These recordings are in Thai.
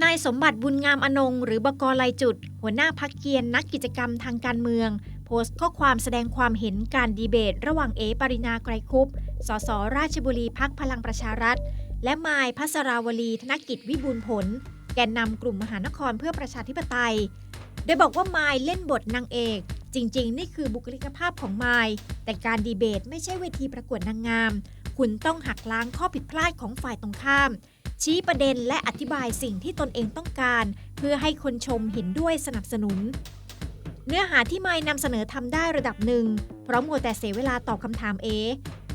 นายสมบัติบุญงามอนงหรือบกลายจุด หัวหน้าพักเกียรนักกิจกรรมทางการเมือง โพสต์ข้อความแสดงความเห็นการดีเบต ระหว่างเอปรินาไกรคุปสสราชบุรีพักพลังประชารัฐ และมายพัสราวลีธนกิจวิบูลย์ผล แกนนำกลุ่มมหานครเพื่อประชาธิปไตย โดยบอกว่ามายเล่นบทนางเอก จริง ๆ นี่คือบุคลิกภาพของมายแต่การดีเบตไม่ใช่เวทีประกวดนางงาม คุณต้องหักล้างข้อผิดพลาดของฝ่ายตรงข้าม ชี้ประเด็นและอธิบายสิ่งที่ตนเองต้องการ เพื่อให้คนชมเห็นด้วยสนับสนุน เนื้อหาที่ไม่นำเสนอทำได้ระดับหนึ่ง เพราะมัวแต่เสียเวลาตอบคำถามเอ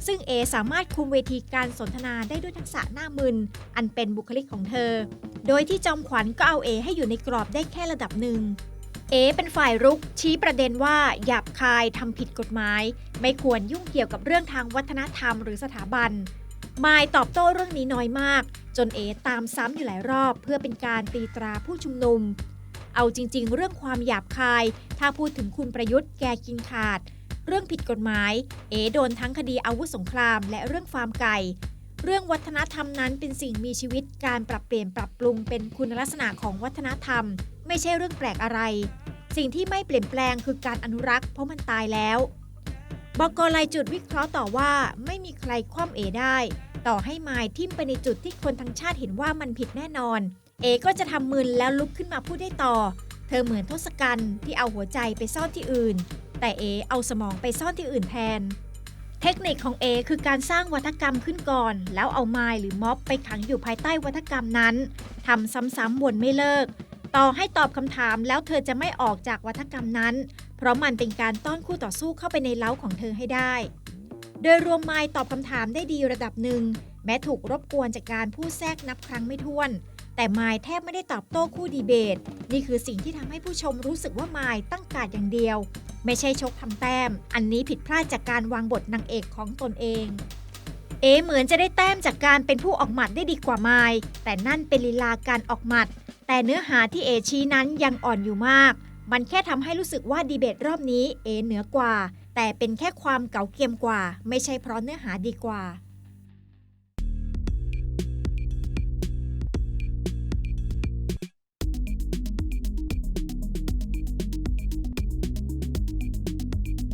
ซึ่งเอสามารถคุมเวทีการสนทนาได้ด้วยทักษะหน้ามึน อันเป็นบุคลิกของเธอ โดยที่จอมขวัญก็เอาเอให้อยู่ในกรอบได้แค่ระดับหนึ่งเอเป็นฝ่ายรุก ชี้ประเด็นว่าหยาบคายทำผิดกฎหมาย ไม่ควรยุ่งเกี่ยวกับเรื่องทางวัฒนธรรมหรือสถาบัน มายตอบโต้เรื่องนี้น้อยมาก จนเอตามซ้ำอยู่หลายรอบ เพื่อเป็นการตีตราผู้ชุมนุม เอาจริง ๆ เรื่องความหยาบคาย ถ้าพูดถึงคุณประยุทธ์แกกินขาด เรื่องผิดกฎหมาย เอโดนทั้งคดีอาวุธสงคราม และเรื่องฟาร์มไก่ เรื่องวัฒนธรรมนั้นเป็นสิ่งมีชีวิตการปรับเปลี่ยนปรับปรุงเป็นคุณลักษณะของวัฒนธรรม ไม่ใช่เรื่องแปลกอะไร สิ่งที่ไม่เปลี่ยนแปลงคือการอนุรักษ์เพราะมันตายแล้วบกลายจุดวิเคราะห์ต่อว่าไม่มีใครคว่ำเอได้ ต่อให้มายทิ่มไปในจุดที่คนทั้งชาติเห็นว่ามันผิดแน่นอน เอก็จะทำมึนแล้วลุกขึ้นมาพูดได้ต่อ เธอเหมือนทศกัณฐ์ที่เอาหัวใจไปซ่อนที่อื่น แต่เอเอาสมองไปซ่อนที่อื่นแทน เทคนิคของเอคือการสร้างวัฒกรรมขึ้นก่อน แล้วเอาไมล์หรือม็อบไปขังอยู่ภายใต้วัฒกรรมนั้นทำซ้ำๆวนไม่เลิก ต่อให้ตอบคำถามแล้วเธอจะไม่ออกจากวัฒกรรมนั้น เพราะมันเป็นการต้อนคู่ต่อสู้เข้าไปในเล้าของเธอให้ได้ โดยรวมไมล์ตอบคำถามได้ดีระดับหนึ่ง แม้ถูกรบกวนจากการพูดแทรกนับครั้งไม่ถ้วน แต่ไมล์แทบไม่ได้ตอบโต้คู่ดีเบต นี่คือสิ่งที่ทำให้ผู้ชมรู้สึกว่าไมล์ตั้งการอย่างเดียว ไม่ใช่ชกทำแต้ม อันนี้ผิดพลาดจากการวางบทนางเอกของตนเอง เอเหมือนจะได้แต้มจากการเป็นผู้ออกหมัดได้ดีกว่าไมล์แต่นั่นเป็นลีลาการออกหมัด แต่เนื้อหาที่เอชี้นั้นยังอ่อนอยู่มาก มันแค่ทำให้รู้สึกว่าดีเบตรอบนี้เอเหนือกว่า แต่เป็นแค่ความเก่าเกียมกว่า ไม่ใช่เพราะเนื้อหาดีกว่า